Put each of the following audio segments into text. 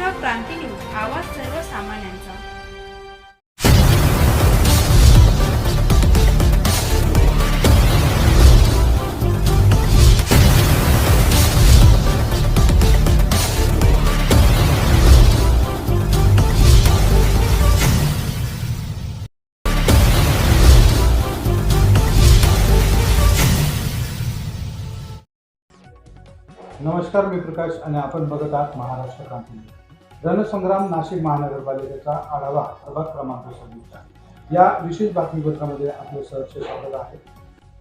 Maharashtra Kranti news आवाज सर्वसामान्यांचा. नमस्कार मी प्रकाश आणि आपण बघत आहात महाराष्ट्र क्रांती रणसंग्राम नाशिक महानगरपालिकेचा आढावा प्रभाग क्रमांक सव्वीसचा या विशेष बातमीपत्रामध्ये आपलं सहर्ष स्वागत आहे.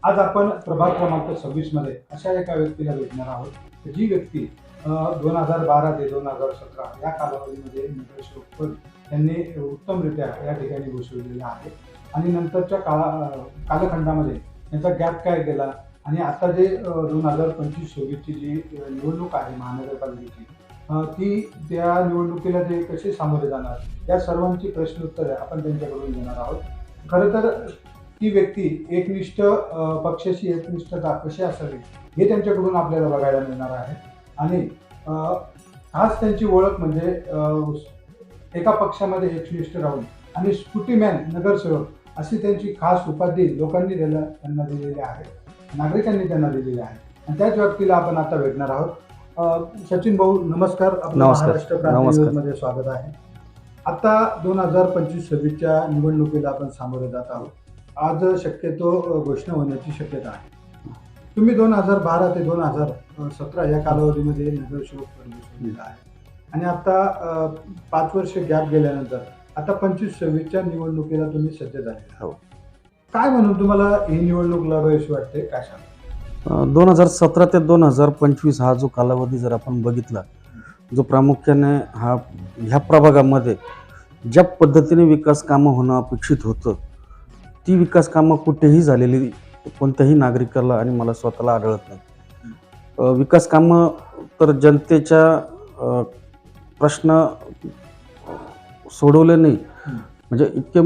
आज आपण प्रभाग क्रमांक सव्वीसमध्ये अशा एका व्यक्तीला भेटणार आहोत. जी व्यक्ती दोन हजार बारा ते दोन हजार सतरा या कालावधीमध्ये नितेश पद यांनी उत्तमरित्या या ठिकाणी घोषविलेला आहे. आणि नंतरच्या काळा कालखंडामध्ये त्यांचा गॅप काय गेला? आणि आता जे दोन हजार पंचवीस सव्वीसची जी निवडणूक आहे महानगरपालिकेची ती त्या निवडणुकीला ते कसे सामोरे जाणार? या सर्वांची प्रश्न उत्तरे आपण त्यांच्याकडून घेणार आहोत. खरं तर ती व्यक्ती एकनिष्ठ पक्षाशी पक्षाची एकनिष्ठता कशी असावी हे त्यांच्याकडून आपल्याला बघायला मिळणार आहे. आणि खास त्यांची ओळख म्हणजे एका पक्षामध्ये एकनिष्ठ राहून आणि स्कूटीमॅन नगरसेवक अशी त्यांची खास उपाधी लोकांनी त्याला त्यांना दिलेली आहे. नागरिकांनी त्यांना दिलेली आहे. आणि त्याच व्यक्तीला आपण आता भेटणार आहोत. सचिन भाऊ नमस्कार. आपलं नमस्कार. महाराष्ट्र क्रांती नमस्कार. न्यूजमध्ये स्वागत आहे. आता दोन हजार पंचवीस सव्वीसच्या निवडणुकीला आपण सामोरे जात आहोत. आज शक्यतो अ, घोषणा होण्याची शक्यता आहे. तुम्ही दोन हजार बारा ते दोन हजार सतरा या कालावधीमध्ये नगरसेवक पद भूषवलेलं आहे. आणि आता अ, पाच वर्ष गॅप गेल्यानंतर आता पंचवीस सव्वीसच्या निवडणुकीला तुम्ही सज्ज झाले हो. काय म्हणून तुम्हाला ही निवडणूक लढवायची वाटते? काय सांगा दोन हजार सतरा ते दोन हजार पंचवीस हा जो कालावधी जर आपण बघितला जो प्रामुख्याने हा ह्या प्रभागामध्ये ज्या पद्धतीने विकास कामं होणं अपेक्षित होतं ती विकास कामं कुठेही झालेली कोणत्याही नागरिकाला आणि मला स्वतःला आढळत नाही. विकास कामं तर जनतेच्या प्रश्न सोडवले नाही म्हणजे इतके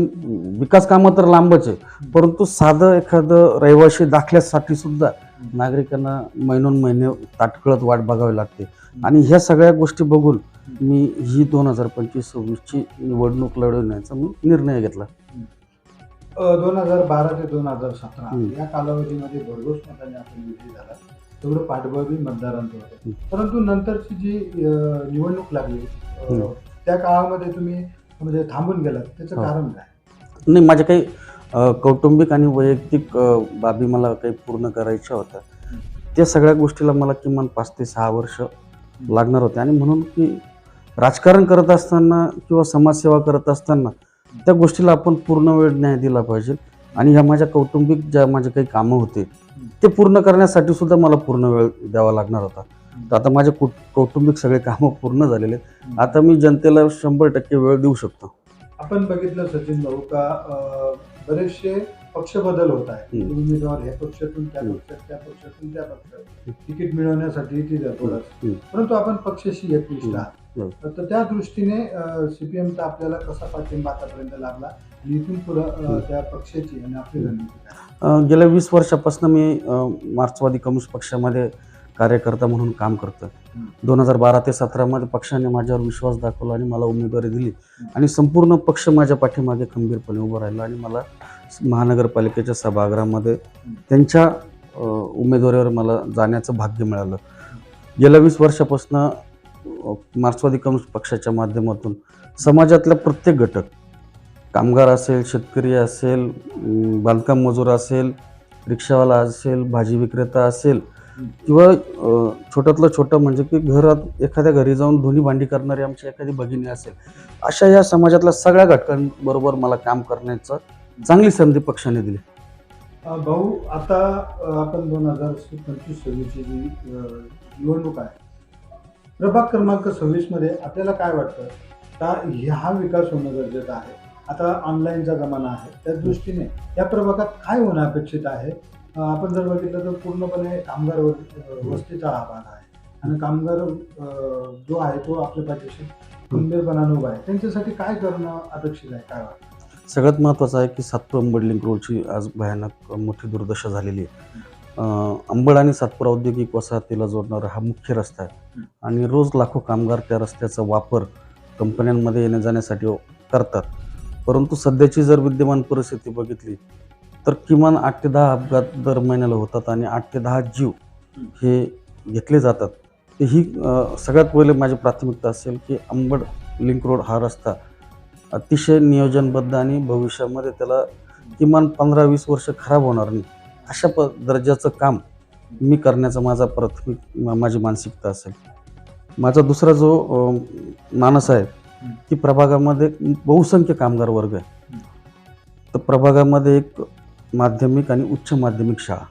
विकास कामं तर लांबच आहे परंतु साधं एखादं रहिवाशी दाखल्यासाठी सुद्धा नागरिकांना महिनोन महिने ताटकळत वाट बघावी लागते आणि ह्या सगळ्या गोष्टी बघून मी ही दोन हजार पंचवीस सव्वीसची निवडणूक लढवण्याचा मी निर्णय घेतला दोन हजार बारा ते दोन हजार सतरा. या कालावधीमध्ये भरघोस मताने आपण विजयी झाला तेवढं पाठबळी मतदारांचं होतं. परंतु नंतरची जी निवडणूक लागली. त्या काळामध्ये तुम्ही म्हणजे थांबून गेलात त्याचं हो. कारण काय? नाही माझ्या काही अ, कौटुंबिक आणि वैयक्तिक अ, बाबी मला काही पूर्ण करायच्या होत्या. त्या सगळ्या गोष्टीला मला किमान पाच ते सहा वर्ष लागणार होते. आणि म्हणून की राजकारण करत असताना किंवा समाजसेवा करत असताना त्या गोष्टीला आपण पूर्ण वेळ न्याय दिला पाहिजे. आणि ह्या माझ्या कौटुंबिक ज्या माझे काही कामं होते ते पूर्ण करण्यासाठी सुद्धा मला पूर्ण वेळ द्यावा लागणार होता. तर आता माझे कु कौटुंबिक सगळे कामं पूर्ण झालेले आहेत. आता मी जनतेला शंभर टक्के वेळ देऊ शकतो. आपण बघितलं सचिन भाऊ का बरेचसे पक्ष बदल होत आहे. उमेदवार ह्या पक्षातून त्या. पक्षात त्या पक्षातून त्या पक्षात. तिकीट मिळवण्यासाठी ती हम्म. परंतु आपण पक्षाशी एकनिष्ठ. आहात तर त्या दृष्टीने सीपीएमचा आपल्याला कसा पाठिंबा आतापर्यंत लाभला? आणि इथून पुढं त्या पक्षाची आणि आपली रणनीती गेल्या वीस वर्षापासून मी मार्क्सवादी कम्युनिस्ट पक्षामध्ये कार्यकर्ता म्हणून काम करतो. दोन हजार बारा ते सतरामध्ये पक्षाने माझ्यावर विश्वास दाखवला आणि मला उमेदवारी दिली. आणि संपूर्ण पक्ष माझ्या पाठीमागे खंबीरपणे उभं राहिला आणि मला महानगरपालिकेच्या सभागृहामध्ये त्यांच्या उमेदवारीवर मला जाण्याचं भाग्य मिळालं. गेल्या वीस वर्षापासून मार्क्सवादी कम्युनिस्ट पक्षाच्या माध्यमातून समाजातल्या प्रत्येक घटक कामगार असेल शेतकरी असेल बांधकाम मजूर असेल रिक्षावाला असेल भाजी विक्रेता असेल किंवा छोट्यातलं छोटं म्हणजे की घरात एखाद्या घरी जाऊन धुनी भांडी करणारी आमची एखादी भगिनी असेल अशा या समाजातल्या सगळ्या घटकांबरोबर मला काम करण्याचं चांगली संधी पक्षाने दिली. भाऊ आता आपण दोन हजार पंचवीस सव्वीसची जी निवडणूक आहे प्रभाग क्रमांक सव्वीसमध्ये आपल्याला काय वाटतं? का हा विकास होणं गरजेचं आहे? आता ऑनलाईनचा जमाना आहे त्या दृष्टीने या प्रभागात काय होणं अपेक्षित आहे? आपण जर बघितलं तर पूर्णपणे कामगार वस्तीचा हा भाग आहे. आणि कामगार जो आहे तो आपल्या पाठीशी खंबीरपणाने उभा आहे. त्यांच्यासाठी काय करणं अपेक्षित आहे? काय वाटतं? सगळ्यात महत्त्वाचं आहे की सातपूर अंबड लिंक रोडची आज भयानक मोठी दुर्दशा झालेली आहे. अंबड आणि सातपूर औद्योगिक वसाहतीला जोडणारा हा मुख्य रस्ता आहे. आणि रोज लाखो कामगार त्या रस्त्याचा वापर कंपन्यांमध्ये येण्या जाण्यासाठी करतात. परंतु सध्याची जर विद्यमान परिस्थिती बघितली तर किमान आठ ते दहा अपघात दर महिन्याला होतात आणि आठ ते दहा जीव हे घेतले जातात. तर ही सगळ्यात पहिले माझी प्राथमिकता असेल की अंबड लिंक रोड हा रस्ता अतिशय नियोजनबद्ध आणि भविष्यामध्ये त्याला किमान पंधरा वीस वर्ष खराब होणार नाही. अशा प दर्जाचं काम मी करण्याचा माझा प्राथमिक मा- माझी मानसिकता असेल. माझा दुसरा जो मानस आहे की प्रभागामध्ये बहुसंख्य कामगार वर्ग आहे. तर प्रभागामध्ये एक माध्यमिक आणि उच्च माध्यमिक शाळा.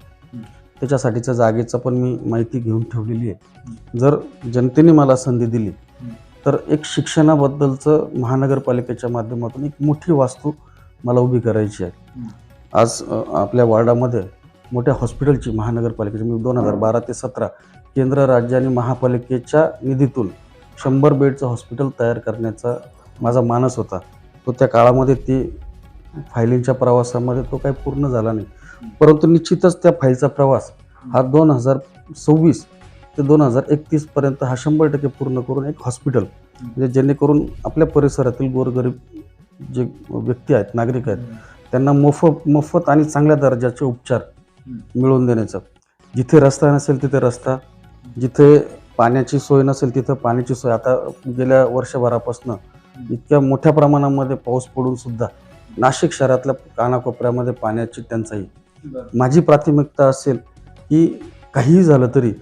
त्याच्यासाठीच्या जागेचा पण मी माहिती घेऊन ठेवलेली आहे. जर जनतेने मला संधी दिली तर एक शिक्षणाबद्दलचं महानगरपालिकेच्या माध्यमातून एक मोठी वास्तू मला उभी करायची आहे. आज आपल्या वार्डामध्ये मोठ्या हॉस्पिटलची महानगरपालिकेची मी दोन हजार बारा ते सतरा केंद्र राज्य आणि महापालिकेच्या निधीतून शंभर बेडचं हॉस्पिटल तयार करण्याचा माझा मानस होता. तो त्या काळामध्ये ती फायलींच्या प्रवासामध्ये तो काही पूर्ण झाला नाही. परंतु निश्चितच त्या फाईलचा प्रवास हा दोन हजार सव्वीस ते दोन हजार एकतीसपर्यंत हा शंभर टक्के पूर्ण करून एक हॉस्पिटल म्हणजे जेणेकरून आपल्या परिसरातील गोरगरीब जे व्यक्ती आहेत नागरिक आहेत त्यांना मोफत मोफत आणि चांगल्या दर्जाचे उपचार मिळवून देण्याचं. जिथे रस्ता नसेल तिथे रस्ता जिथे पाण्याची सोय नसेल तिथं पाण्याची सोय. आता गेल्या वर्षभरापासून इतक्या मोठ्या प्रमाणामध्ये पाऊस पडून सुद्धा नाशिक शहरातल्या कानाकोपऱ्यामध्ये पाण्याची टंचाई. माझी प्राथमिकता असेल की काहीही झालं तरी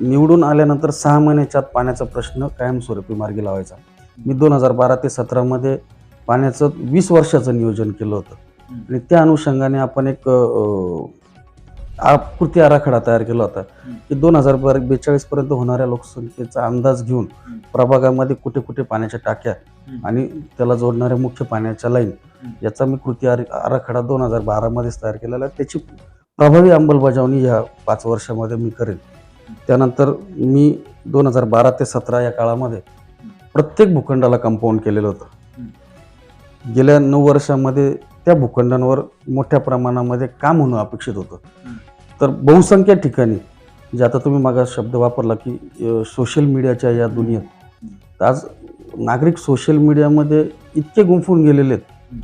निवडून आल्यानंतर सहा महिन्याच्या आत पाण्याचा प्रश्न कायमस्वरूपी मार्गी लावायचा. मी दोन हजार बारा ते सतरामध्ये पाण्याचं वीस वर्षाचं नियोजन केलं होतं. आणि त्या अनुषंगाने आपण एक आकृती आराखडा तयार केला होता. की दोन हजार बेचाळीस बेचाळीसपर्यंत होणाऱ्या लोकसंख्येचा अंदाज घेऊन प्रभागामध्ये कुठे कुठे पाण्याच्या टाक्या आणि त्याला जोडणाऱ्या मुख्य पाण्याच्या लाईन याचा मी कृती आराखडा दोन हजार बारामध्येच तयार केलेला. त्याची प्रभावी अंमलबजावणी या पाच वर्षामध्ये मी करेन. त्यानंतर मी दोन हजार बारा ते सतरा या काळामध्ये प्रत्येक भूखंडाला कंपाऊंड केलेलं होतं. गेल्या नऊ वर्षामध्ये त्या भूखंडांवर मोठ्या प्रमाणामध्ये काम होणं अपेक्षित होतं. तर बहुसंख्य ठिकाणी जे आता तुम्ही मागा शब्द वापरला की सोशल मीडियाच्या या दुनियेत आज नागरिक सोशल मीडियामध्ये इतके गुंफून गेलेले आहेत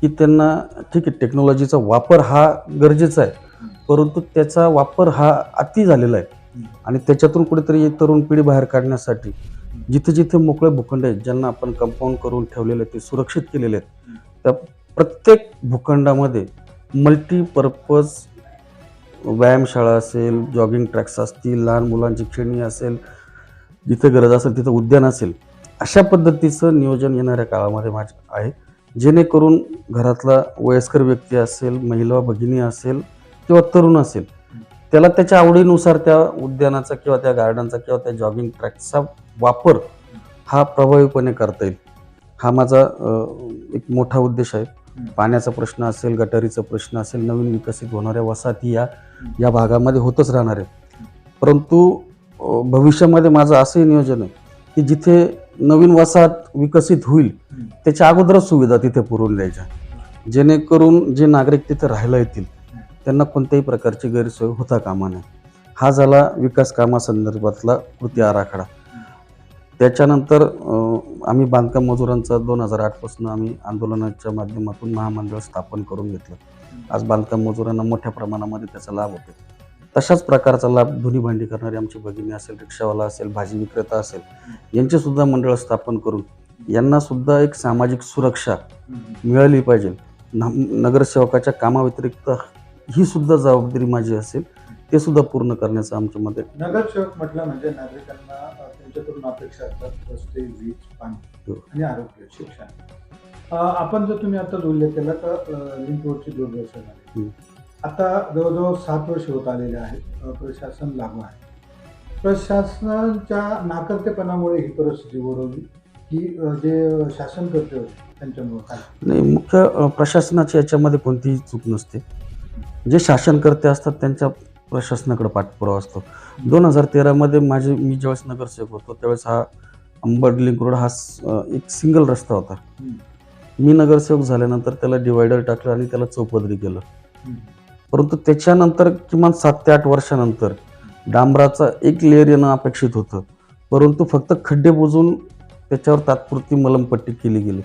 की त्यांना ठीक आहे टेक्नॉलॉजीचा वापर हा गरजेचा आहे परंतु त्याचा वापर हा अति झालेला आहे. आणि त्याच्यातून कुठेतरी तरुण पिढी बाहेर काढण्यासाठी जिथे जिथे मोकळे भूखंड आहेत ज्यांना आपण कंपाऊंड करून ठेवलेले आहेत ते सुरक्षित केलेले आहेत त्या प्रत्येक भूखंडामध्ये मल्टीपर्पज व्यायामशाळा असेल जॉगिंग ट्रॅक्स असतील लहान मुलांची खेळणी असेल जिथे गरज असेल तिथं उद्यान असेल अशा पद्धतीचं नियोजन येणाऱ्या काळामध्ये माझं आहे. जेणेकरून घरातला वयस्कर व्यक्ती असेल महिला भगिनी असेल किंवा तरुण असेल त्याला त्याच्या आवडीनुसार त्या उद्यानाचा किंवा त्या गार्डनचा किंवा त्या जॉगिंग ट्रॅकचा वापर हा प्रभावीपणे करता येईल. हा माझा एक मोठा उद्देश आहे. पाण्याचा प्रश्न असेल गटारीचा प्रश्न असेल नवीन विकसित होणाऱ्या वसाहती या या भागामध्ये होतच राहणार आहे. परंतु भविष्यामध्ये माझं असंही नियोजन आहे की जिथे नवीन वसाहत विकसित होईल त्याच्या अगोदरच सुविधा तिथे पुरवून द्यायच्या. जेणेकरून जे नागरिक तिथे राहायला येतील त्यांना कोणत्याही प्रकारची गैरसोय होता कामा नये. हा झाला विकास कामासंदर्भातला कृती आराखडा. त्याच्यानंतर आम्ही बांधकाम मजुरांचा दोन हजार आठपासून आम्ही आंदोलनाच्या माध्यमातून महामंडळ स्थापन करून घेतलं. आज बांधकाम मजुरांना मोठ्या प्रमाणामध्ये त्याचा लाभ होतो तशाच प्रकारचा लाभ धुनी भांडी करणारी आमची भगिनी असेल रिक्षावाला असेल भाजी विक्रेता असेल यांचे सुद्धा मंडळ स्थापन करून यांना सुद्धा एक सामाजिक सुरक्षा मिळाली पाहिजे. न- नगरसेवकाच्या कामाव्यतिरिक्त ही सुद्धा जबाबदारी माझी असेल ते सुद्धा पूर्ण करण्याचं आमच्या मध्ये नगरसेवक म्हटलं म्हणजे नागरिकांना त्यांच्याकडून अपेक्षा असतात रस्ते वीज पाणी हो. आणि आरोग्य शिक्षण. आपण जर तुम्ही आता उल्लेख केला तर लिंक रोडची झाली हम्म. आता जवळजवळ सात वर्ष होत आलेले आहेत प्रशासन लागू आहे. प्रशासनाच्या नाकर्तेपणामुळे ही परिस्थिती ओढवली की जे शासन करते होते त्यांच्यामुळे काय? नाही मुख्य अ, प्रशासनाची याच्यामध्ये कोणतीही चूक नसते. जे शासनकर्ते असतात त्यांच्या प्रशासनाकडे पाठपुरावा असतो. दोन हजार तेरामध्ये माझे मी ज्यावेळेस नगरसेवक होतो त्यावेळेस हा अंबड लिंक रोड हा एक सिंगल रस्ता होता. मी नगरसेवक झाल्यानंतर त्याला डिवायडर टाकलं आणि त्याला चौपदरी केलं. परंतु त्याच्यानंतर किमान सात ते आठ वर्षानंतर डांबराचा एक लेअर येणं अपेक्षित होतं. परंतु फक्त खड्डे बुजून त्याच्यावर तात्पुरती मलमपट्टी केली गेली.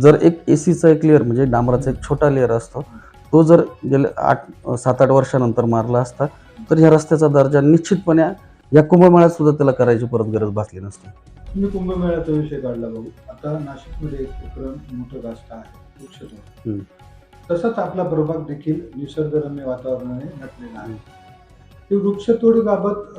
जर एक ए सीचा एक लेअर म्हणजे डांबराचा एक छोटा लेअर असतो तो जर गेल्या आठ सात आठ वर्षानंतर मारला असता तर ह्या रस्त्याचा दर्जा निश्चितपणे या कुंभमेळ्यात सुद्धा त्याला करायची परत गरज भासली नसती. तुम्ही कुंभमेळ्याचा विषय काढला भाऊ आता नाशिकमध्ये एक उपक्रम मोठं राष्ट्र आहे वृक्षतोड. तसंच आपला प्रभाग देखील निसर्गरम्य वातावरणाने नटलेला आहे. ते वृक्षतोडीबाबत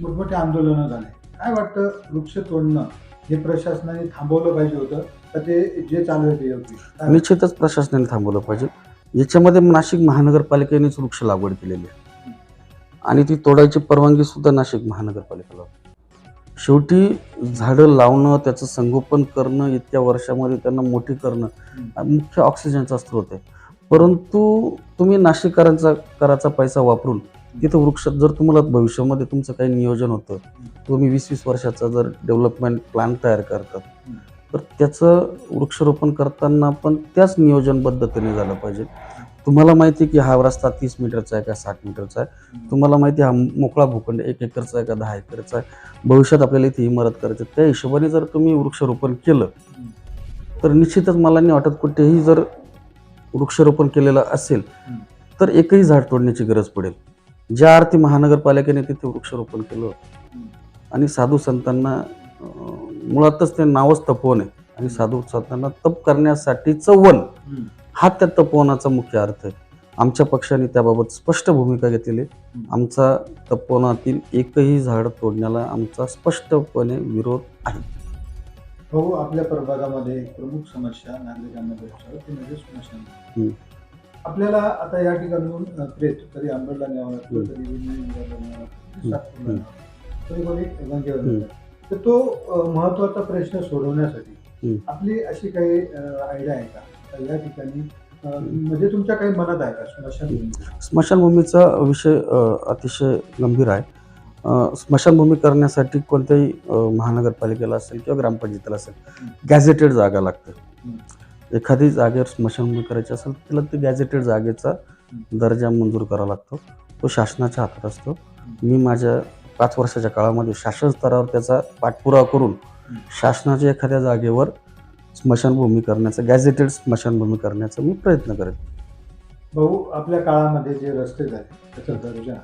मोठमोठे आंदोलनं झाले. काय वाटतं वृक्ष तोडणं हे प्रशासनाने थांबवलं पाहिजे होतं? का ते जे चालू आहे ते योग्य? काय निश्चितच प्रशासनाने थांबवलं पाहिजे. याच्यामध्ये नाशिक महानगरपालिकेनेच वृक्ष लागवड केलेली आहे. आणि ती तोडायची परवानगी सुद्धा नाशिक महानगरपालिकेला शेवटी झाडं लावणं त्याचं संगोपन करणं इतक्या वर्षामध्ये त्यांना मोठी करणं मुख्य ऑक्सिजनचा स्रोत आहे. परंतु तुम्ही नाशिककरांचा कराचा पैसा वापरून तिथं वृक्ष जर तुम्हाला भविष्यामध्ये तुमचं काही नियोजन होतं तुम्ही वीस वीस वर्षाचा जर डेव्हलपमेंट प्लॅन तयार करतात तर त्याचं वृक्षारोपण करताना पण त्याच नियोजनबद्धतेने झालं पाहिजे. तुम्हाला माहिती आहे की हा रस्ता तीस मीटरचा आहे का साठ मीटरचा आहे? तुम्हाला माहिती आहे हा मोकळा भूखंड एक एकरचा आहे का दहा एकरचा आहे? भविष्यात आपल्याला इथे इमारत करायची. आहे. त्या हिशोबाने जर तुम्ही वृक्षारोपण केलं तर निश्चितच मला नाही वाटत कुठेही जर वृक्षारोपण केलेलं असेल तर एकही झाड तोडण्याची गरज पडेल. ज्या अर्थी महानगरपालिकेने तिथे वृक्षारोपण केलं आणि साधू संतांना मुळातच ते नावच तपोवन आहे आणि साधू संतांना तप करण्यासाठीचं वन हा त्या तपोवनाचा मुख्य अर्थ आहे आमच्या पक्षाने त्याबाबत स्पष्ट भूमिका घेतलेली आहे. आमचा तपोवनातील एकही झाड तोडण्याला आमचा स्पष्टपणे विरोध आहे भाऊ आपल्या प्रभागामध्ये एक प्रमुख समस्या नागरिकांना भेटतो ती म्हणजे. आपल्याला आता या ठिकाणून प्रेत कधी न्यावं लागतं. कधी. सातपूरला कधी गंगेवर. तर तो महत्त्वाचा प्रश्न सोडवण्यासाठी. आपली अशी काही आयडिया आहे का? या ठिकाणी म्हणजे तुमच्या काही मनात आहे का स्मशानभूमी स्मशानभूमीचा विषय अतिशय गंभीर आहे. स्मशानभूमी करण्यासाठी कोणत्याही महानगरपालिकेला असेल किंवा ग्रामपंचायतीला असेल गॅझेटेड जागा लागते एखादी जागेवर स्मशानभूमी करायची असेल तर तिला ते गॅझेटेड जागेचा दर्जा मंजूर करावा लागतो. तो शासनाच्या हातात असतो. मी माझ्या पाच वर्षाच्या काळामध्ये शासन स्तरावर त्याचा पाठपुरावा करून शासनाच्या एखाद्या जागेवर स्मशानभूमी करण्याचा गॅझेटेड स्मशानभूमी करण्याचा मी प्रयत्न करेन. भाऊ आपल्या काळामध्ये जे रस्ते झाले त्याचा दर्जा.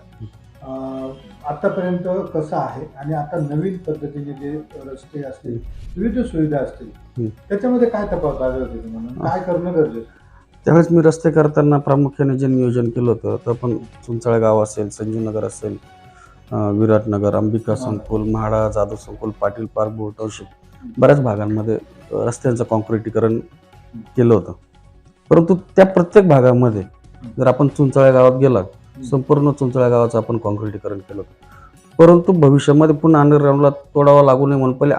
आतापर्यंत कसा आहे? आणि आता नवीन पद्धतीने जे रस्ते असतील विविध सुविधा असतील. त्याच्यामध्ये काय होती तुम्हाला? काय करणं गरजेचं? त्यावेळेस मी रस्ते करताना प्रामुख्याने जे नियोजन केलं होतं तर पण चिंचाळे गाव असेल संजीवनगर असेल विराटनगर अंबिका संकुल म्हाडा जाधव संकुल पाटील पार्क बहुतांशिक बऱ्याच भागांमध्ये रस्त्यांचं कॉन्क्रिटीकरण केलं होतं. परंतु त्या प्रत्येक भागामध्ये जर आपण चुंचळ्या गावात गेला संपूर्ण चुंचळ्या गावाचं आपण कॉन्क्रिटीकरण केलं होतं. परंतु भविष्यामध्ये पुन्हा अंडरग्राऊंडला तोडावा लागू नये म्हणून पहिले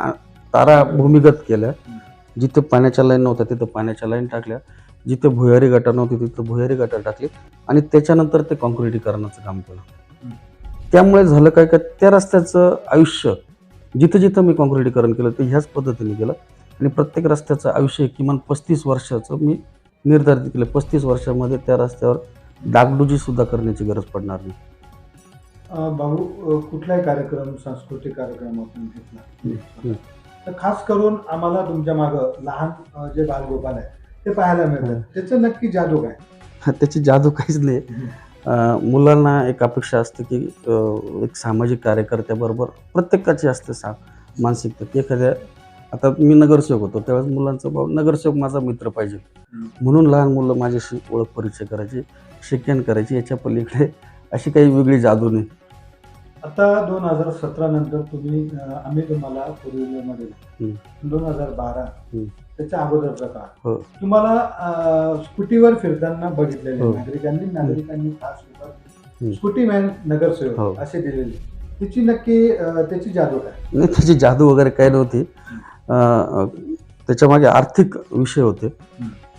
तारा भूमिगत केल्या. जिथे पाण्याच्या लाईन नव्हत्या तिथं पाण्याच्या लाईन टाकल्या. जिथे भुयारी गटार नव्हती तिथं भुयारी गटार टाकली. आणि त्याच्यानंतर ते कॉन्क्रिटीकरणाचं काम केलं. त्यामुळे झालं काय का त्या रस्त्याचं आयुष्य जिथं जिथं मी कॉन्क्रिटीकरण केलं ते ह्याच पद्धतीने केलं. आणि प्रत्येक रस्त्याचं आयुष्य किमान पस्तीस वर्षाचं मी निर्धारित केलं. पस्तीस वर्षामध्ये त्या रस्त्यावर डागडुजी सुद्धा करण्याची गरज पडणार नाही. भाऊ कुठलाही कार्यक्रम सांस्कृतिक कार्यक्रम आपण. घेतला तर खास करून आम्हाला तुमच्या मागं लहान जे बालगोपाल आहे ते पाहायला मिळतात. त्याचं नक्की जादू काय? हा, त्याची जादू काहीच नाही. मुलांना एक अपेक्षा असते की एक सामाजिक कार्यकर्त्याबरोबर प्रत्येकाची असते सा मानसिकता. की एखाद्या आता मी नगरसेवक होतो त्यावेळेस मुलांचं भाऊ नगरसेवक माझा मित्र पाहिजे. म्हणून लहान मुलं माझ्याशी ओळख परिचय करायची शिक्षण करायची याच्या पलीकडे अशी काही वेगळी जादू नाही. आता दोन हजार सतरा नंतर तुम्ही अं, आम्ही तुम्हाला हम्म. दोन हजार बारा हम्म. त्याच्या अगोदरचा काळ हो. तुम्हाला अं, स्कूटीवर फिरताना बघितलेले हो. नागरिकांनी नागरिकांनी खास हम्म. स्कूटी मॅन हो. नगरसेवक असे दिलेले त्याची नक्की अं, त्याची जादू काय नाही त्याची जादू वगैरे काही नव्हती अं, त्याच्यामागे आर्थिक विषय होते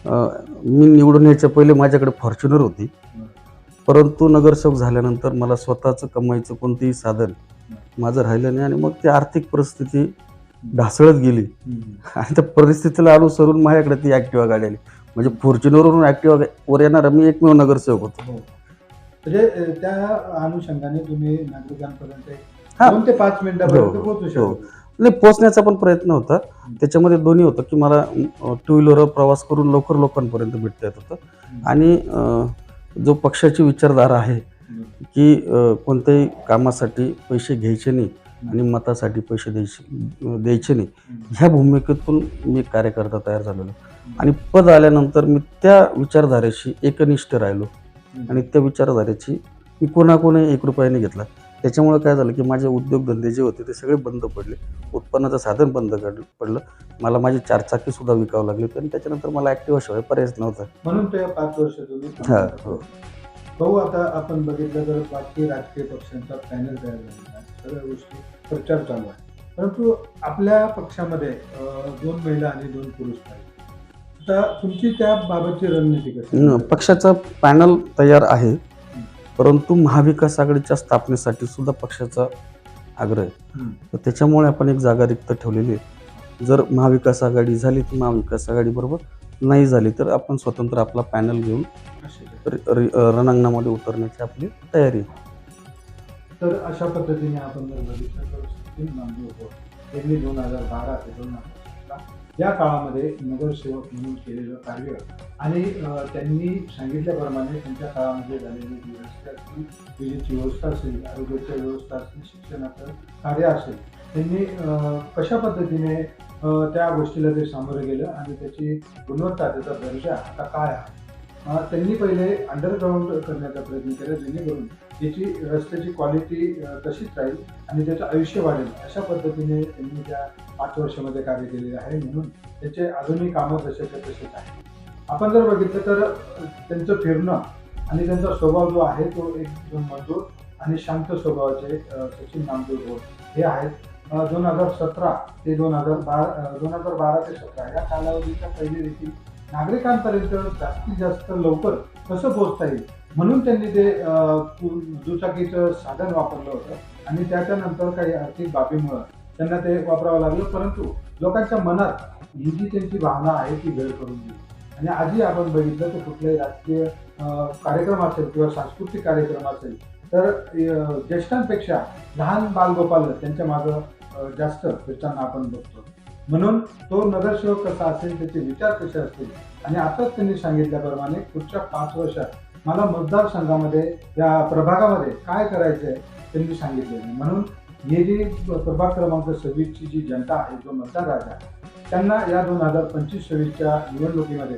अं, मी निवडून यायच्या पहिले माझ्याकडे फॉर्च्युनर होती परंतु नगरसेवक झाल्यानंतर मला स्वतःचं कमाईचं कोणतेही साधन माझं राहिलं नाही आणि मग ती आर्थिक परिस्थिती ढासळत गेली. आणि त्या परिस्थितीला अनुसरून माझ्याकडे ती ॲक्टिवा गाडी आली. म्हणजे फॉर्च्युनरवरून ऍक्टिव्हा वर येणारा मी एकमेव नगरसेवक होतो. हो. म्हणजे त्या अनुषंगाने तुम्ही नागरिकांपर्यंत हा. ते पाच मिनिटापर्यंत हो, पोहोचू हो. शकतो नाही पोचण्याचा पण प्रयत्न होता. त्याच्यामध्ये दोन्ही होतं की मला टू व्हीलरवर प्रवास करून लवकर लोकांपर्यंत भेटता येत होतं. आणि जो पक्षाची विचारधारा आहे की कोणत्याही कामासाठी पैसे घ्यायचे नाही आणि मतासाठी पैसे द्यायचे द्यायचे नाही. ह्या भूमिकेतून मी कार्यकर्ता तयार झालेलो आणि पद आल्यानंतर मी त्या विचारधारेशी एकनिष्ठ राहिलो. आणि त्या विचारधारेची मी कोणाकोणी एक रुपयाने घेतला. त्याच्यामुळे काय झालं की माझे उद्योगधंदे जे होते ते सगळे बंद पडले. उत्पन्नाचं साधन बंद पडलं. मला माझी चारचाकी सुद्धा विकावं लागली होती आणि त्याच्यानंतर मला ॲक्टिव्हा शिवाय पर्यायच नव्हता. म्हणून ते पाच वर्ष तुम्ही हा, हो. भाऊ आता आपण बघितलं तर बाकी राजकीय पक्षांचा पॅनल तयार झालेला सगळ्या गोष्टी प्रचार चालू आहे. परंतु आपल्या पक्षामध्ये दोन महिला आणि दोन पुरुष आहेत. आता तुमची त्या बाबतची रणनीती कशी? पक्षाचा पॅनल तयार आहे. परंतु महाविकास आघाडीच्या स्थापनेसाठी सुद्धा पक्षाचा आग्रह आहे. तर त्याच्यामुळे आपण एक जागा रिक्त ठेवलेली आहे जर महाविकास आघाडी झाली तर महाविकास आघाडी बरोबर नाही झाली तर आपण स्वतंत्र आपला पॅनल घेऊन रणांगणामध्ये उतरण्याची आपली तयारी आहे. तर अशा पद्धतीने आपण जर बघितलं तर दोन हजार बारा ते दोन हजार या काळामध्ये नगरसेवक म्हणून केलेलं कार्य आणि त्यांनी सांगितल्याप्रमाणे त्यांच्या काळामध्ये झालेली जी असतील विजेची व्यवस्था असेल आरोग्याची व्यवस्था असेल शिक्षणाचं कार्य असेल त्यांनी कशा पद्धतीने त्या गोष्टीला ते सामोरं गेलं आणि त्याची गुणवत्ता त्याचा दर्जा आता काय आहे? त्यांनी पहिले अंडरग्राऊंड करण्याचा प्रयत्न केला जेणेकरून त्याची रस्त्याची क्वालिटी तशीच राहील आणि त्याचं आयुष्य वाढेल. अशा पद्धतीने त्यांनी त्या पाच वर्षामध्ये कार्य केलेले आहे म्हणून त्याचे अजूनही कामं जशाच्या तसेच आहे आपण जर बघितलं तर त्यांचं फिरणं आणि त्यांचा स्वभाव जो आहे तो एक मजबूत आणि शांत स्वभावाचे सचिन नामदेव घोष हे आहेत. दोन हजार सतरा ते दोन हजार बारा दोन हजार बारा ते सतरा या कालावधीच्या पहिले देखील नागरिकांपर्यंत जास्तीत जास्त लवकर कसं पोहोचता येईल? म्हणून त्यांनी ते दुचाकीचं साधन वापरलं होतं. आणि त्याच्यानंतर काही आर्थिक बाबीमुळं त्यांना ते वापरावं लागलं. परंतु लोकांच्या मनात ही जी त्यांची भावना आहे ती वेळ करून दिली आणि आजही आपण बघितलं तर कुठलाही राजकीय कार्यक्रम असेल किंवा सांस्कृतिक कार्यक्रम असेल तर ज्येष्ठांपेक्षा लहान बालगोपाल त्यांच्या मागं जास्त फिरताना आपण बघतो. म्हणून तो नगरसेवक कसा असेल त्याचे विचार कसे असतील? आणि आताच त्यांनी सांगितल्याप्रमाणे पुढच्या पाच वर्षात मला मतदारसंघामध्ये या प्रभागामध्ये काय करायचं आहे त्यांनी सांगितलेलं म्हणून हे जे प्रभाग क्रमांक सव्वीसची जी जनता आहे जो मतदार राजा आहे त्यांना या दोन हजार पंचवीस सव्वीसच्या निवडणुकीमध्ये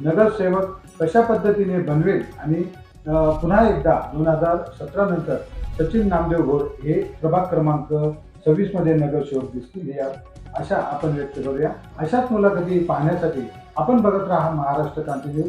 नगरसेवक कशा पद्धतीने बनवेल आणि पुन्हा एकदा दोन हजार सतरा नंतर सचिन नामदेव घोर हे प्रभाग क्रमांक सव्वीसमध्ये नगरसेवक दिसतील या अशा आपण व्यक्त करूया. अशाच मुलाखती पाहण्यासाठी आपण बघत राहा महाराष्ट्र क्रांती न्यूज.